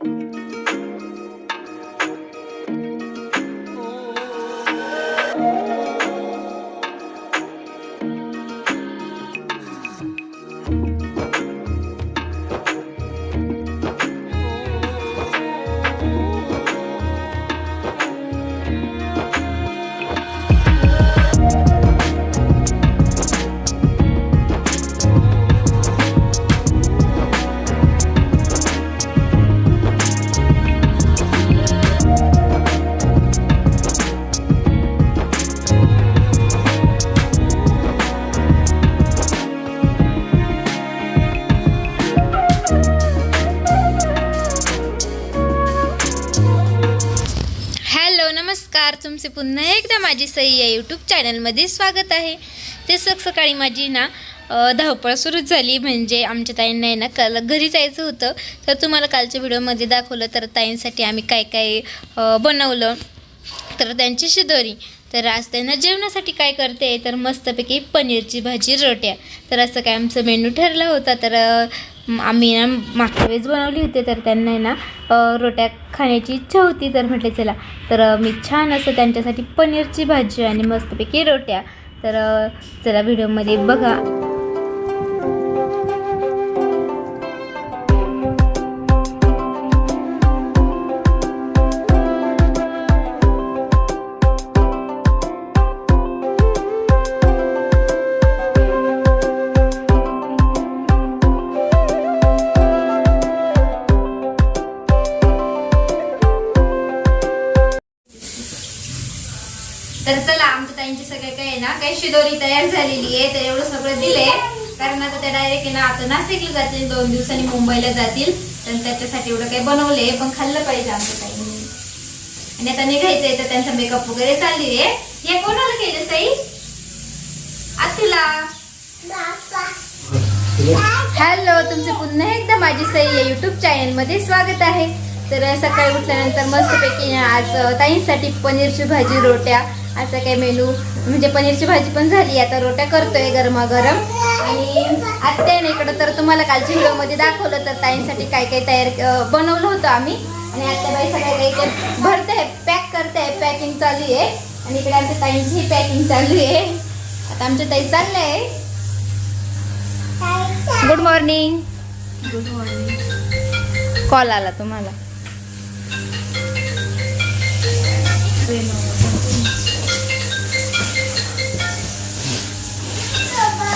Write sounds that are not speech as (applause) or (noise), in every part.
Hello माझी सई या YouTube चॅनलमध्ये स्वागत आहे. ते सकाळी माझी ना धावपळ सुरूच झाली. म्हणजे आमच्या ताईंना आहे ना काल घरी जायचं होतं. तर तुम्हाला कालच्या व्हिडिओमध्ये दाखवलं. तर ताईंसाठी आम्ही काय काय बनवलं. तर त्यांची शिदोरी. तर आज त्यांना जेवणासाठी काय करते तर मस्तपैकी पनीरची भाजी रोट्या. तर असं काय आमचं मेनू ठरला होता. तर आम्ही ना मागच्या वेळेस बनवली होती तर त्यांना आहे ना रोट्या खाण्याची इच्छा होती तर म्हटले चला. तर मी छान असं त्यांच्यासाठी पनीरची भाजी आणि मस्तपैकी रोट्या. तर चला व्हिडिओमध्ये बघा. आहे दोरी तयार झालेली आहे तर एवढं सगळं दिलंय. कारण आता त्या डायरेक्ट ना आता नाशिकला जातील दोन दिवसांनी मुंबईला जातील. तर त्याच्यासाठी एवढं काही बनवलंय पण खाल्लं पाहिजे आमचं काही आणि आता निघायचंय तर त्यांचा मेकअप वगैरे चालली आहे. हे कोणाला केलं साई? आतुला हॅलो तुमचे पुन्हा एकदा माझी सई या युट्यूब चॅनलमध्ये स्वागत आहे. तर सकाळी उठल्यानंतर मस्तपैकी आज ताईंसाठी पनीरची भाजी रोट्या असा काही मेनू? म्हणजे पनीरची भाजी पण झाली आता रोट्या करतोय गरमागरम. आणि आत्या ना इकडं तर तुम्हाला कालच्या व्हिडिओमध्ये दाखवलं तर ताईंसाठी काय काय तयार बनवलं होतं आम्ही. आणि आत्याबाई सगळ्या काही ते भरते पॅक करते पॅकिंग चालू आहे. आणि इकडे आमच्या ताईंची पॅकिंग चालू आहे. आता आमच्या ताई चाललंय good morning good morning call आला तुम्हाला.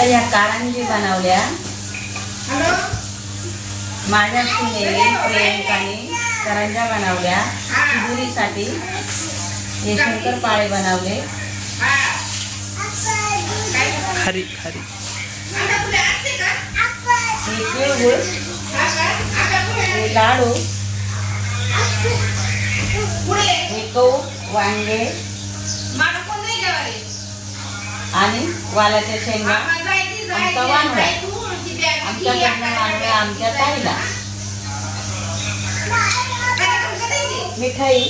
आता या कारंजी बनवल्या. माझ्या सुनेने प्रियंकाने करंजा बनवल्या. मुलीसाठी हे शंकरपाळे बनवले. खरी खरी. हे हे लाडू हे गहू वांगे. आणि वालाच्या शेंगा आमचा वांगा आमच्याकडनं वांगा आमच्या ताईला. मिठाई.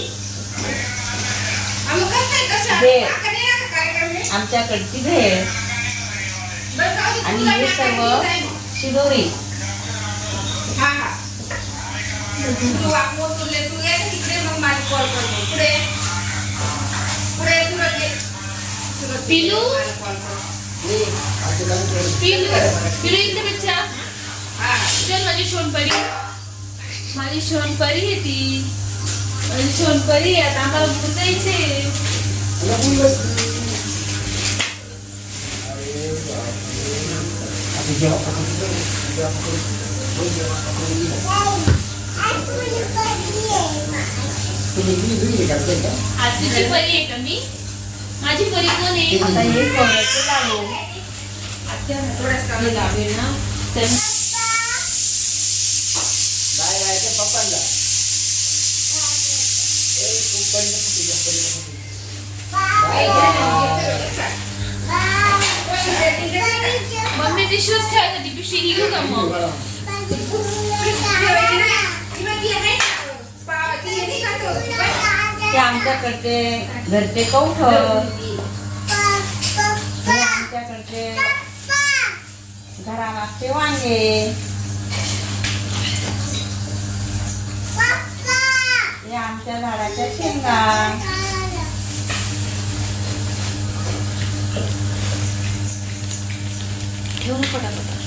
आमच्याकडची भेळ. आणि हे सर्व शिदोरी. पिलू पिलू पिलू इथे बच्चा चल माझी सोनपरी माझी सोनपरी आहे ती माझी सोनपरी आहे आता आम्हाला दूर जायचे आजीची परी आहे का मी माझी परी कोण आहे आता हे कोळ्याचे लाडू हे लावेल ना तर मम्मी पिशवीच ठेवायसाठी पिशवी ही घेऊ का मग आमच्याकडचे घरचे कौठ हे आमच्याकडचे घरामागचे वांगे. आमच्या झाडाच्या शेंगा. घेऊन पटापट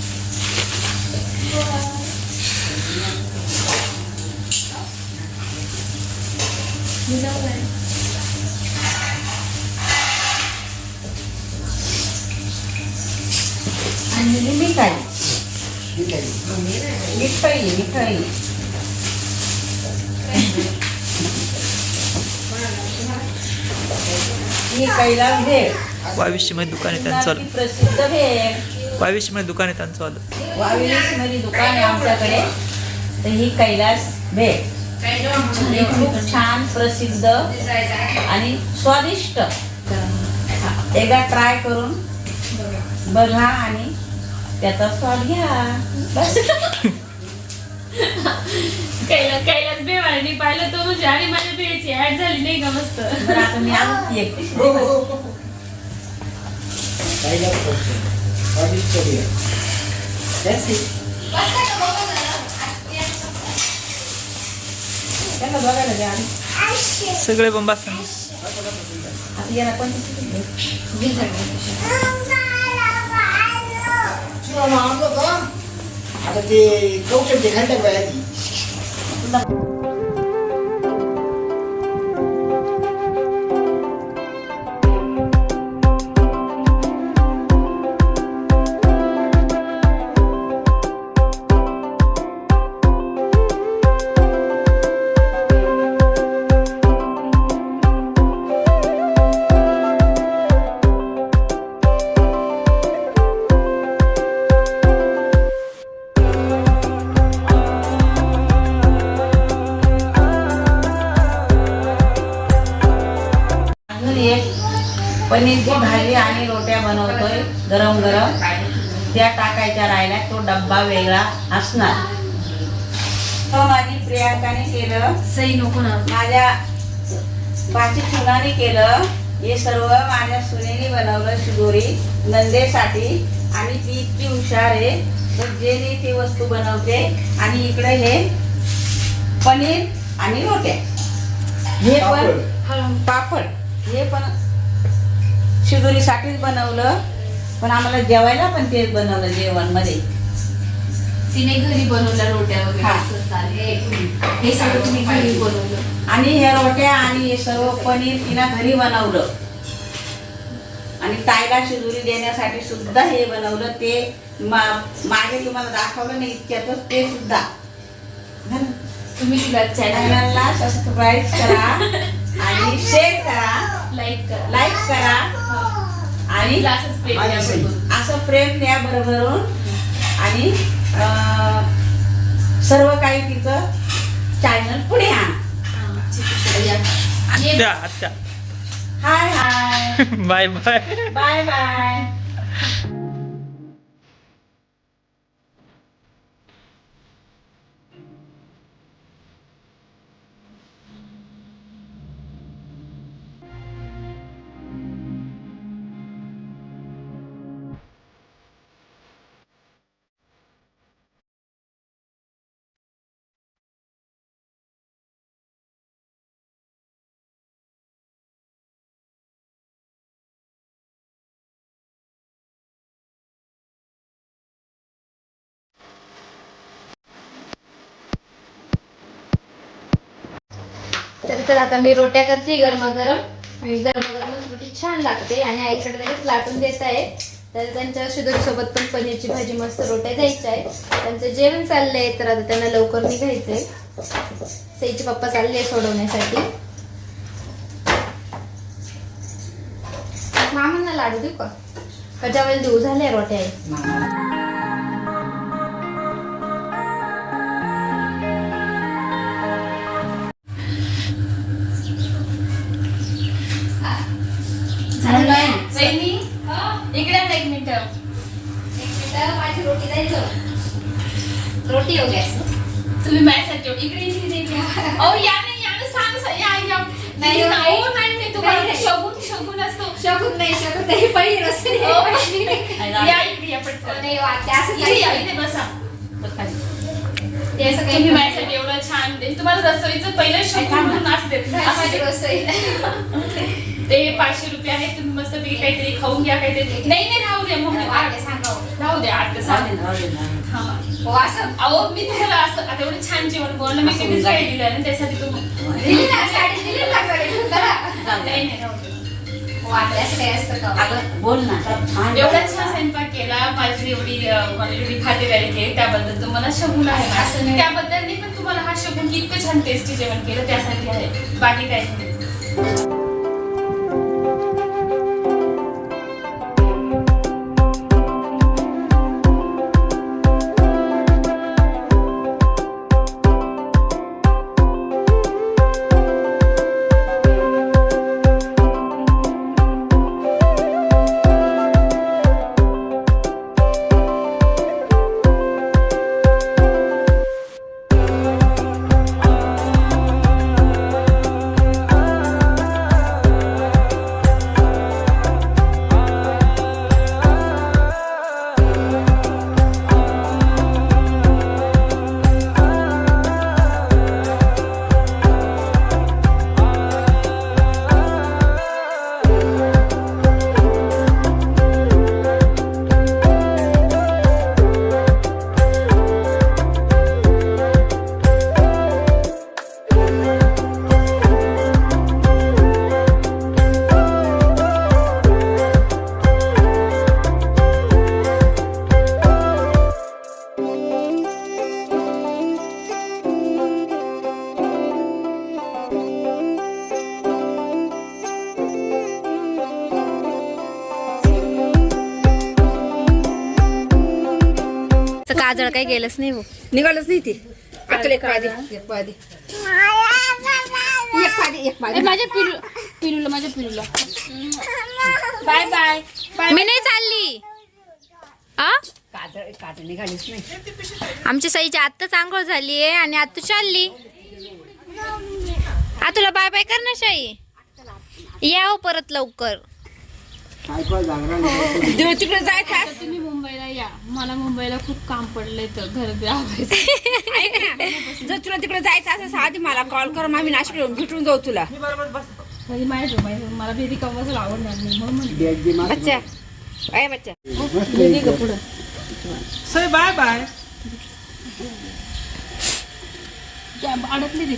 आणि मिठाई मिठाई मिठाई ही कैलास भेळ बावीसशे दुकान आहे त्यांचं. आलं प्रसिद्ध भेळ बावीसशे दुकान आहे त्यांचं. आलं वाविलीसमध्ये दुकान आहे आमच्याकडे. तर ही कैलास भेळ ही खूप छान प्रसिद्ध आणि स्वादिष्ट. एकदा ट्राय करून बघा आणि त्याचा स्वाद घ्या. बस. कैलास कैलास बेवाणी पाहिलं तो म्हणजे आणि माझ्या बेळची ऍड झाली नाही का मस्त? आता मी ती एकटी सगळे बंबास आता पण आता ते घंटा भाजी आणि रोट्या बनवतोय गरम गरम. त्या टाकायच्या राहिल्या तो डब्बा वेगळा असणार. तो माझी प्रियांकाने केलं. सई नको ना. माझ्या भाची सुनाने केलं. हे सर्व माझ्या सुनेने बनवलं शिदोरी नंदेसाठी. आणि ती इतकी हुशार आहे. तर जे नाही ती वस्तू बनवते आणि इकडे हे पनीर आणि रोट्या. हे पण पापड. हे पण शिदोरीसाठीच बनवलं पण आम्हाला जेवायला पण तेच बनवलं जेवणमध्ये तिने घरी बनवल्या रोट्या वगैरे हा. असं. हे सगळं तुम्ही घरी बनवलं आणि हे रोट्या आणि हे सर्व पनीर तिनं घरी बनवलं आणि ताईला शिजुरी देण्यासाठी सुद्धा हे बनवलं ते मा- मागे तुम्हाला दाखवलं नाही इतक्यातच ते सुद्धा झालं? तुम्ही तिला चॅनल चॅनलला सबस्क्राईब करा आणि शेअर (laughs) करा लाईक करा लाईक करा आणि प्रेम. बरोबर. असं प्रेम द्या बरोबरून. आणि अं, सर्व काही तिचं चॅनल पुढे हा, hi hi bye bye bye bye तर आता मी रोट्या करते गरमागरम. आणि गरमागरमच रोटी छान लागते. आणि आईकडे लगेच लाटून देत आहे. तर त्यांच्यासोबत पण पनीरची भाजी मस्त रोट्या द्यायच्या आहे त्यांचं जेवण चाललंय तर आता त्यांना लवकर निघायचंय सईचे पप्पा चालले आहे सोडवण्यासाठी. मामांना लाडू देऊ का? कच्या वेळेला देऊ? झाले रोट्या. रोटी हो गॅस तुम्ही माझ्यासाठी एवढी- इकडे इकडे. अहो या नाही या ना सांग सांग, या या. नाही, नाही नाही. हो, नाही नाही तुम्हाला ते. शगुन शगुन असतो. शकत नाही शकत नाही. असते हो, या इकडे या पटकन. नाही वाटते. असं इथे या इथे बसा. ते असं तुम्ही काही माझ्यासाठी एवढं छान ते तुम्हाला रसोईचं पहिलं शब्द म्हणून असं देत. माझी असं रसोई. ते पाचशे रुपये आहेत. तुम्ही मस्त पैकी काहीतरी खाऊन घ्या काहीतरी. नाही नाही राहू द्या मम्मी वाटे सांगावं. राहू द्या आता सांग. हा असं अहो मी तुम्हाला असं आता एवढं छान जेवण बोलणं मी काही दिलं नाही त्यासाठी तुम्ही दिली ना साडी दिली ना साडी करा. नाही नाही राहू द्या. हो, आता असं काही असतं का? अगं बोल ना छान एवढा छान स्वयंपाक केला माझी एवढी अं, मला एवढी खातेदारी केली त्याबद्दल तुम्हाला शगुन आहे असं नाही. त्याबद्दल नाही पण तुम्हाला हा शगुन की इतकं छान टेस्टी जेवण केलं त्यासाठी आहे. बाकी काहीच नाही. काजळ काही गेलंच नाही निघालच नाही ते. आता एक पादी एक पादी. एक पादी एक पादी. माझ्या पिलू पिलूला माझ्या पिलूला. Bye bye. मी नाही चालली. आ? काजळ काजळ निघालीच नाही. आमच्या साईची आत्ताच आंघोळ झाली आहे आणि आता तू चालली. आ तुला बाय बाय कर ना शाई. या हो परत लवकर. देव तिकडे जायचं तुम्ही मुंबईला या. मला मुंबईला खूप काम पडलंय तर घर ना. जर तुला तिकडे जायचं असं आधी मला कॉल कर. मग आम्ही नाशिक भेटून जाऊ तुला. कधी माहिती माहिती मला भेटी कमवायचं आवडणार नाही म्हणून म्हणते. बच्चा. आहे बच्चा. सई बाय बाय अडकली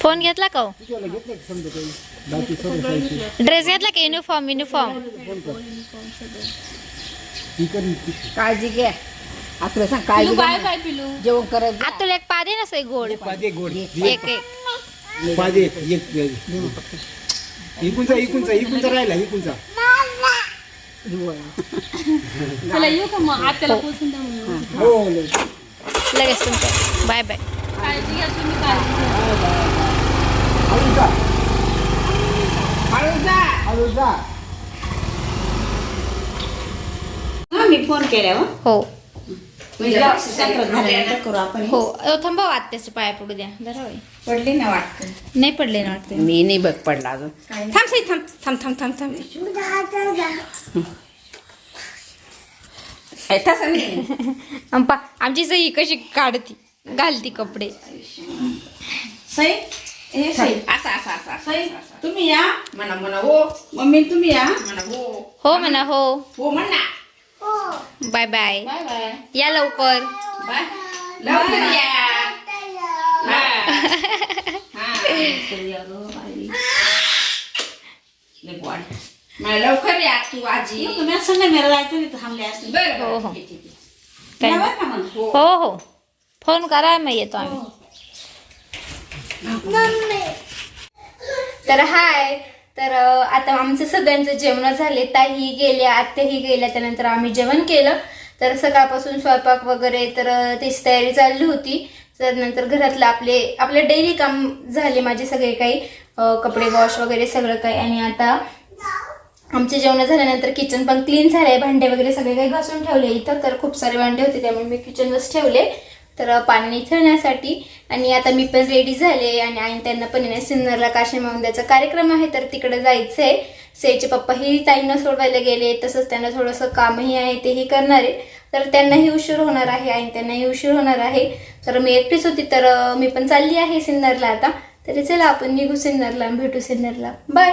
फोन घेतला का हो? ड्रेस घेतला का युनिफॉर्म युनिफॉर्म काळजी घ्या. आता तुला सांग काळजी घ्या बाय. बाय पिलू जेवण करत आता तुला एक पादे ना सई गोड. पादे गोड. एक एक पादे एक इकूनचा इकूनचा इकूनचा राहिला इकूनचा चला येऊ का मग? आत्याला पोचून द्या म्हणून. हो हो. लगेच तुमचं बाय बाय. काळजी घ्या तुम्ही काळजी घ्या. हा मी फोन केल्यावर हो. म्हणजे करू आपण. हो. अहो, थांबा हो, आत्याचे पाया पडू द्या. जरा होय. पडली ना वाटतं. नाही पडले ना वाटते. मी नाही बघ पडला अजून. थांब साई थांब थांब थांब थांब थांब. तसं नाही (laughs) आमची सई कशी काढती? घालती कपडे. सई हे सई. असं असं असं असं सई तुम्ही या. म्हणा म्हणा हो. मम्मी तुम्ही या. म्हणा हो. हो म्हणा हो. हो म्हण. Bye bye. Bye bye. या लवकर. बाय. लवकर या. हा. हा. लवकर या तू आजी. तुम्ही संग मेरा जायचं नाही थांबले असते. बरं हो, हो. नाही. का मग? हो हो. फोन करा मग येतो आम्ही तर हाय. तर आता आमचं सगळ्यांचं जेवण झाले. ताई गेल्या आत्याही गेल्या त्यानंतर आम्ही जेवण केलं. तर सकाळपासून स्वयंपाक वगैरे तर अं, त्याची तयारी चालली होती. त्यानंतर घरातलं आपले आपले डेली काम झाले माझे सगळे काही. कपडे वॉश वगैरे सगळं काही. आणि आता आमचे जेवण झाल्यानंतर किचन पण क्लीन झालंय. भांडे वगैरे सगळे काही घासून ठेवले. इथं तर खूप सारे भांडे होते त्यामुळे मी किचनच ठेवले. तर पाणी निथळण्यासाठी आणि आता मी पण रेडी झाले आणि आई त्यांना पण येणार सिन्नरला काशी द्यायचा कार्यक्रम आहे तर तिकडे जायचं आहे सेचे पप्पाही ताईंना सोडवायला गेले तसंच त्यांना थोडंसं कामही आहे तेही करणार आहे. तर त्यांनाही उशीर होणार आहे आणि त्यांनाही उशीर होणार आहे. तर मी एकटीच होती तर मी पण चालली आहे सिन्नरला आता. तरी चला आपण निघू सिन्नरला भेटू सिन्नरला. बाय